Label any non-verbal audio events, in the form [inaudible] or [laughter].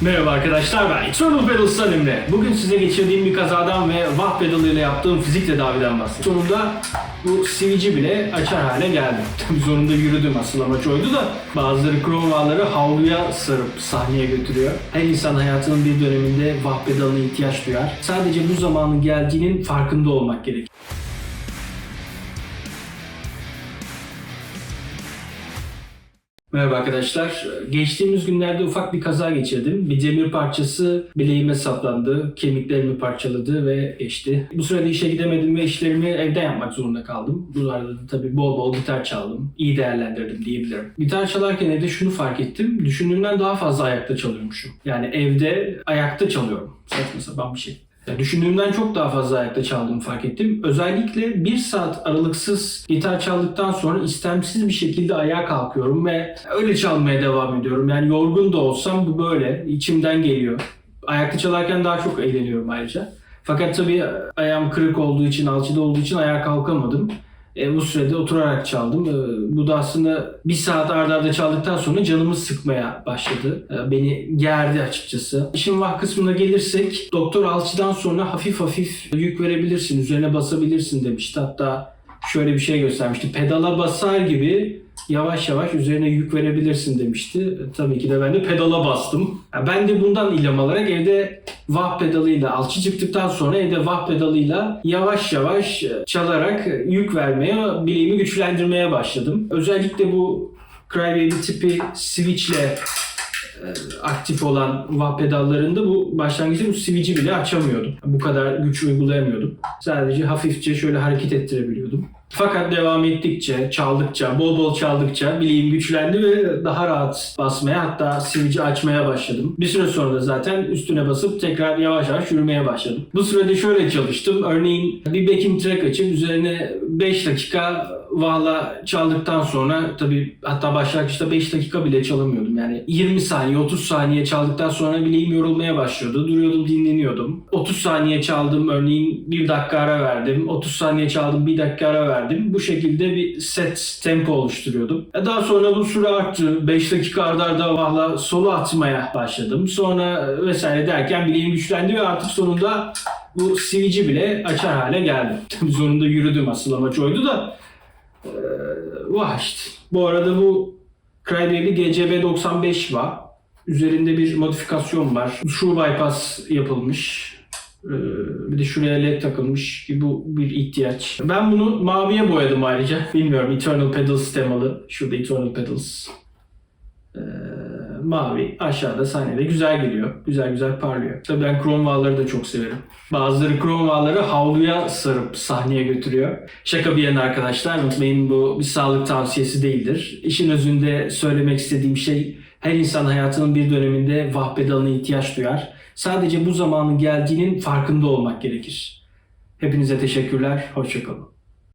Merhaba arkadaşlar ben Eternal Pedals'tan Emre. Bugün size geçirdiğim bir kazadan ve Vah Pedal ile yaptığım fizik tedaviden bahsedeceğim. Sonunda bu sivici bile açar hale geldim. [laughs] Tabii zorunda yürüdüm asıl amaç oydu da bazıları kromvaları havluya sarıp sahneye götürüyor. Her insan hayatının bir döneminde Vah Pedal'ına ihtiyaç duyar. Sadece bu zamanın geldiğinin farkında olmak gerekir. Merhaba arkadaşlar. Geçtiğimiz günlerde ufak bir kaza geçirdim. Bir demir parçası bileğime saplandı, kemiklerimi parçaladı ve geçti. Bu sırada işe gidemedim ve işlerimi evden yapmak zorunda kaldım. Bu arada da tabii bol bol gitar çaldım. İyi değerlendirdim diyebilirim. Gitar çalarken evde şunu fark ettim. Düşündüğümden daha fazla ayakta çalıyormuşum. Yani evde ayakta çalıyorum. Saçma sapan bir şey. Düşündüğümden çok daha fazla ayakta çaldığımı fark ettim. Özellikle bir saat aralıksız gitar çaldıktan sonra istemsiz bir şekilde ayağa kalkıyorum ve öyle çalmaya devam ediyorum. Yani yorgun da olsam bu böyle. içimden geliyor. Ayakta çalarken daha çok eğleniyorum ayrıca. Fakat tabii ayağım kırık olduğu için, alçıda olduğu için ayağa kalkamadım. E, bu sürede oturarak çaldım. E, bu da aslında bir saat arda arda çaldıktan sonra canımı sıkmaya başladı. E, beni gerdi açıkçası. İşin vah kısmına gelirsek doktor alçıdan sonra hafif hafif yük verebilirsin, üzerine basabilirsin demişti. Hatta şöyle bir şey göstermişti. Pedala basar gibi yavaş yavaş üzerine yük verebilirsin demişti. Tabii ki de ben de pedala bastım. Ben de bundan ilham alarak evde vah pedalıyla alçı çıktıktan sonra evde vah pedalıyla yavaş yavaş e, çalarak yük vermeye, bileğimi güçlendirmeye başladım. Özellikle bu Crybaby tipi switchle e, aktif olan vah pedallarında bu başlangıçta bu switch'i bile açamıyordum. Bu kadar güç uygulayamıyordum. Sadece hafifçe şöyle hareket ettirebiliyordum. Fakat devam ettikçe, çaldıkça, bol bol çaldıkça bileğim güçlendi ve daha rahat basmaya hatta switch'i açmaya başladım. Bir süre sonra da zaten üstüne basıp tekrar yavaş yavaş yürümeye başladım. Bu sürede şöyle çalıştım. Örneğin bir backing track açıp üzerine 5 dakika vahla çaldıktan sonra tabii hatta başlangıçta 5 dakika bile çalamıyordum. Yani 20 saniye 30 saniye çaldıktan sonra bileğim yorulmaya başlıyordu. Duruyordum dinleniyordum. 30 saniye çaldım örneğin 1 dakika ara verdim. 30 saniye çaldım 1 dakika ara verdim. Bu şekilde bir set tempo oluşturuyordum. E Daha sonra bu süre arttı. 5 dakika arda arda vahla solo atmaya başladım. Sonra vesaire derken bileğim güçlendi ve artık sonunda bu sivici bile açar hale. [laughs] Tabii zorunda yürüdüm asıl amaç oydu da ee, Vah işte. Bu arada bu Crybaby GCB 95 var. Üzerinde bir modifikasyon var. Şu bypass yapılmış. Ee, Bir de şuraya led takılmış bu bir ihtiyaç. Ben bunu maviye boyadım ayrıca. Bilmiyorum Eternal Pedals temalı. Şurada Eternal Pedals. Mavi aşağıda sahnede güzel geliyor. Güzel güzel parlıyor. Tabii ben chrome wall'ları da çok severim. Bazıları chrome wall'ları havluya sarıp sahneye götürüyor. Şaka bir yana arkadaşlar unutmayın bu bir sağlık tavsiyesi değildir. İşin özünde söylemek istediğim şey her insan hayatının bir döneminde vah pedalına ihtiyaç duyar. Sadece bu zamanın geldiğinin farkında olmak gerekir. Hepinize teşekkürler. Hoşçakalın.